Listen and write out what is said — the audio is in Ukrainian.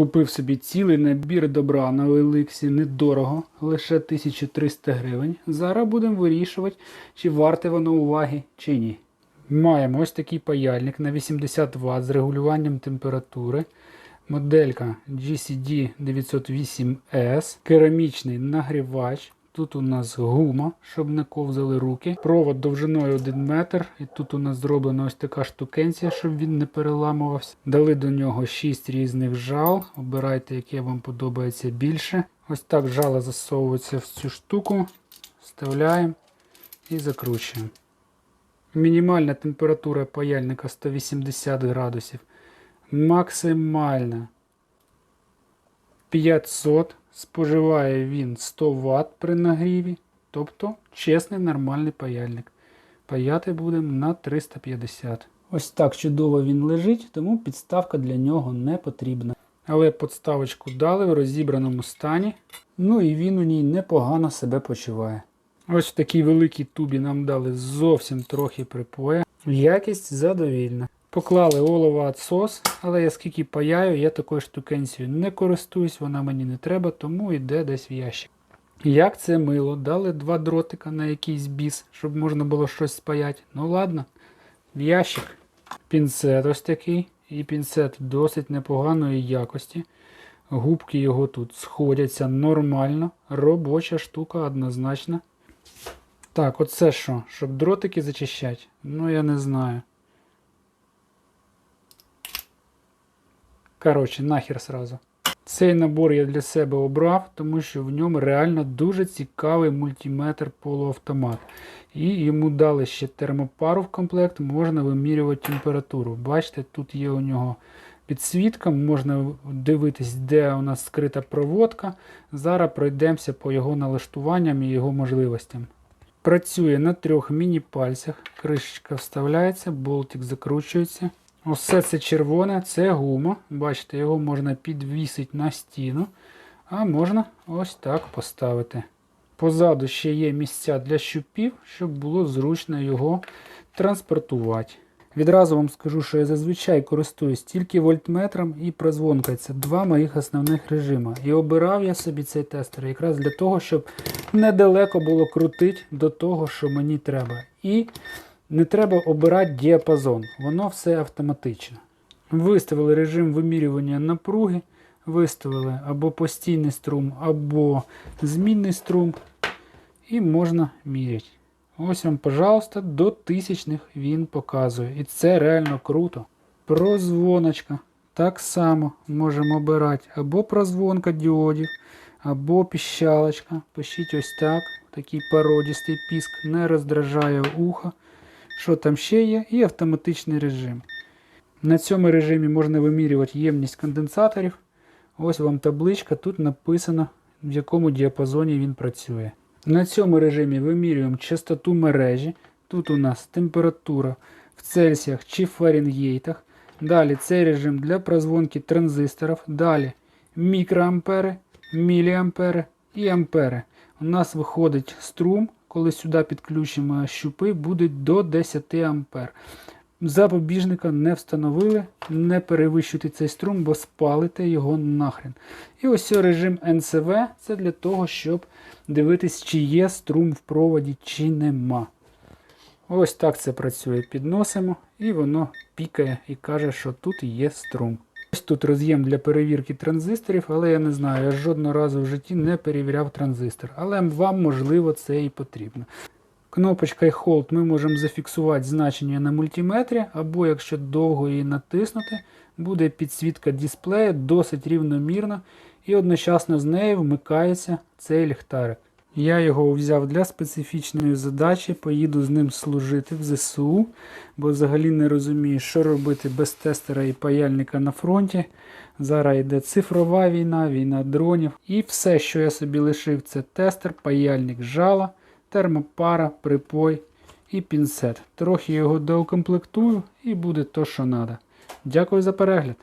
Купив собі цілий набір добра на Олексі недорого, лише 1300 гривень. Зараз будемо вирішувати, чи варте воно уваги, чи ні. Маємо ось такий паяльник на 80 Вт з регулюванням температури. Моделька GCD 908S, керамічний нагрівач. Тут у нас гума, щоб не ковзали руки. Провод довжиною 1 метр. І тут у нас зроблена ось така штукенція, щоб він не переламувався. Дали до нього 6 різних жал. Обирайте, яке вам подобається більше. Ось так жало засовується в цю штуку. Вставляємо і закручуємо. Мінімальна температура паяльника 180 градусів. Максимальна 500. Споживає він 100 Вт при нагріві. Тобто чесний нормальний паяльник. Паяти будемо на 350. Ось так чудово він лежить, тому підставка для нього не потрібна. Але подставочку дали в розібраному стані. Ну і він у ній непогано себе почуває. Ось в такій великій тубі нам дали зовсім трохи припоя. Якість задовільна. Поклали олово отсос, але я скільки паяю, я такою штукенцією не користуюсь, вона мені не треба, тому йде десь в ящик. Як це мило, дали два дротика на якийсь біс, щоб можна було щось спаяти. Ну ладно, в ящик. Пінцет ось такий. І пінцет досить непоганої якості. Губки його тут сходяться нормально. Робоча штука однозначно. Так, оце що? Щоб дротики зачищати? Ну я не знаю. Коротше, нахер сразу. Цей набор я для себе обрав, тому що в ньому реально дуже цікавий мультиметр полуавтомат. І йому дали ще термопару в комплект, можна вимірювати температуру. Бачите, тут є у нього підсвітка, можна дивитись, де у нас скрита проводка. Зараз пройдемося по його налаштуванням і його можливостям. Працює на трьох міні-пальцях, кришечка вставляється, болтик закручується. Усе це червоне, це гума. Бачите, його можна підвісити на стіну, а можна ось так поставити. Позаду ще є місця для щупів, щоб було зручно його транспортувати. Відразу вам скажу, що я зазвичай користуюсь тільки вольтметром і прозвонкою. Це два моїх основних режима. І обирав я собі цей тестер якраз для того, щоб недалеко було крутити до того, що мені треба. І не треба обирати діапазон, воно все автоматично. Виставили режим вимірювання напруги, виставили або постійний струм, або змінний струм, і можна міряти. Ось вам, пожалуйста, до тисячних він показує. І це реально круто. Прозвоночка. Так само можемо обирати або прозвонка діодів, або піщалочка. Пишіть ось так. Такий породістий піск не роздражає ухо. Що там ще є? І автоматичний режим. На цьому режимі можна вимірювати ємність конденсаторів. Ось вам табличка, тут написано, в якому діапазоні він працює. На цьому режимі вимірюємо частоту мережі. Тут у нас температура в Цельсіях чи Фаренгейтах. Далі цей режим для прозвонки транзисторів. Далі мікроампери, міліампери і ампери. У нас виходить струм, коли сюди підключимо щупи, буде до 10 ампер. Запобіжника не встановили, не перевищуйте цей струм, бо спалите його нахрен. І ось режим НСВ це для того, щоб дивитись, чи є струм в проводі, чи нема. Ось так це працює. Підносимо і воно пікає і каже, що тут є струм. Ось тут роз'єм для перевірки транзисторів, але я не знаю, я жодного разу в житті не перевіряв транзистор. Але вам, можливо, це і потрібно. Кнопочкою Hold ми можемо зафіксувати значення на мультиметрі, або якщо довго її натиснути, буде підсвітка дисплея досить рівномірно і одночасно з нею вмикається цей ліхтарик. Я його взяв для специфічної задачі, поїду з ним служити в ЗСУ, бо взагалі не розумію, що робити без тестера і паяльника на фронті. Зараз йде цифрова війна, війна дронів. І все, що я собі лишив, це тестер, паяльник жала, термопара, припой і пінцет. Трохи його доукомплектую і буде то, що треба. Дякую за перегляд.